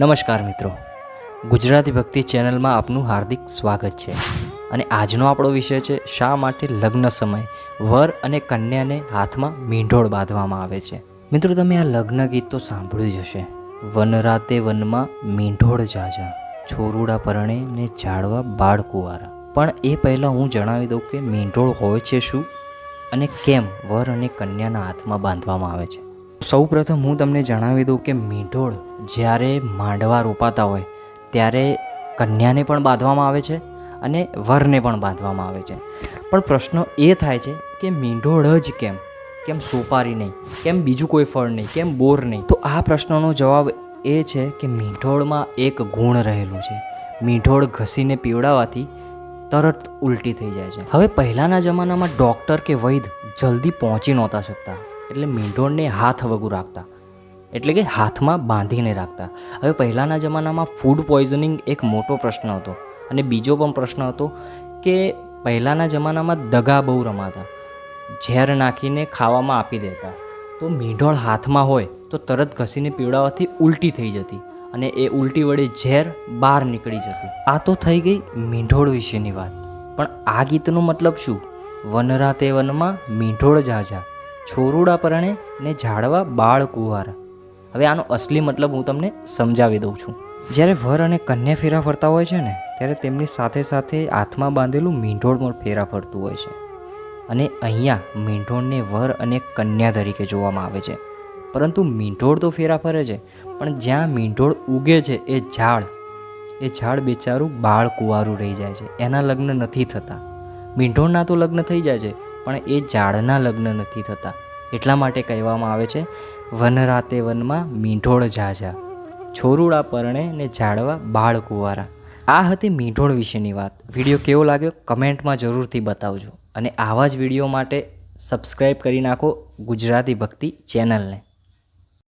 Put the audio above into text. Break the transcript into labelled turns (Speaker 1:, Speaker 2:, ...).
Speaker 1: નમસ્કાર મિત્રો. ગુજરાતી ભક્તિ ચેનલમાં આપનું હાર્દિક સ્વાગત છે. અને આજનો આપણો વિષય છે, શા માટે લગ્ન સમયે? વર અને કન્યાને હાથમાં મીંઢોળ બાંધવામાં આવે છે. મિત્રો, તમે આ લગ્ન ગીત તો સાંભળ્યું જ હશે. વન રાતે વનમાં મીંઢોળ જાજા, છોરુડા પરણે ને ઝાડવા બાળ કુંવારા. પણ એ પહેલાં હું જણાવી દઉં કે મીંઢોળ હોય છે શું? અને કેમ વર અને કન્યાના હાથમાં બાંધવામાં આવે છે? સૌપ્રથમ હું તમને જણાવી દઉં કે મીઠોળ જ્યારે માંડવા રોપાતા હોય, ત્યારે કન્યાને પણ બાંધવામાં આવે છે અને વરને પણ બાંધવામાં આવે છે. પણ પ્રશ્ન એ થાય છે કે મીંઢોળ જ કેમ? કેમ સોપારી નહીં? કેમ બીજું કોઈ ફળ નહીં? કેમ બોર નહીં? તો આ પ્રશ્નનો જવાબ એ છે કે મીંઢોળમાં એક ગુણ રહેલું છે. મીંઢોળ ઘસીને પીવડાવવાથી તરત ઉલટી થઈ જાય છે. હવે પહેલાંના જમાનામાં ડૉક્ટર કે વૈદ જલ્દી પહોંચી નહોતા શકતા. એટલે મીંઢોળને હાથ વગું રાખતા. એટલે કે હાથમાં બાંધીને રાખતા. હવે પહેલાંના જમાનામાં ફૂડ પોઈઝનિંગ એક મોટો પ્રશ્ન હતો. અને બીજો પણ પ્રશ્ન હતો કે પહેલાંના જમાનામાં દગા બહુ રમાતા. ઝેર નાખીને ખાવામાં આપી દેતા. તો મીંઢોળ હાથમાં હોય તો તરત ઘસીને પીવડાવવાથી ઉલટી થઈ જતી અને એ ઉલટી વડે ઝેર બહાર નીકળી જતું. આ તો થઈ ગઈ મીંઢોળ વિશેની વાત. પણ આ ગીતનો મતલબ શું? વનરા તે વનમાં મીંઢોળ ઝાઝા છોરુડા પરણે ને ઝાડવા બાળ કુંવાર. હવે આનો અસલી મતલબ હું તમને સમજાવી દઉં છું. જ્યારે વર અને કન્યા ફેરા ફરતા હોય છે ને, ત્યારે તેમની સાથે સાથે હાથમાં બાંધેલું મીંઢોળ પણ ફેરા ફરતું હોય છે. અને અહીંયા મીંઢોળને વર અને કન્યા તરીકે જોવામાં આવે છે. પરંતુ મીંઢોળ તો ફેરા ફરે છે, પણ જ્યાં મીંઢોળ ઉગે છે એ ઝાડ એ ઝાડ બેચારું બાળ કુંવારું રહી જાય છે. એના લગ્ન નથી થતા. મીંઢોળના તો લગ્ન થઈ જાય છે પણ એ ઝાડના લગ્ન નથી થતા. એટલા માટે કહેવામાં આવે છે, વન રાતે વનમાં મીંઢોળ ઝાઝા. છોરુડા પરણે ને ઝાડવા બાળ કુંવારા. આ હતી મીંઢોળ વિશેની વાત. વીડિયો કેવો લાગ્યો? કમેન્ટમાં જરૂરથી બતાવજો. અને આવા જ વીડિયો માટે સબસ્ક્રાઈબ કરી નાખો ગુજરાતી ભક્તિ ચેનલને.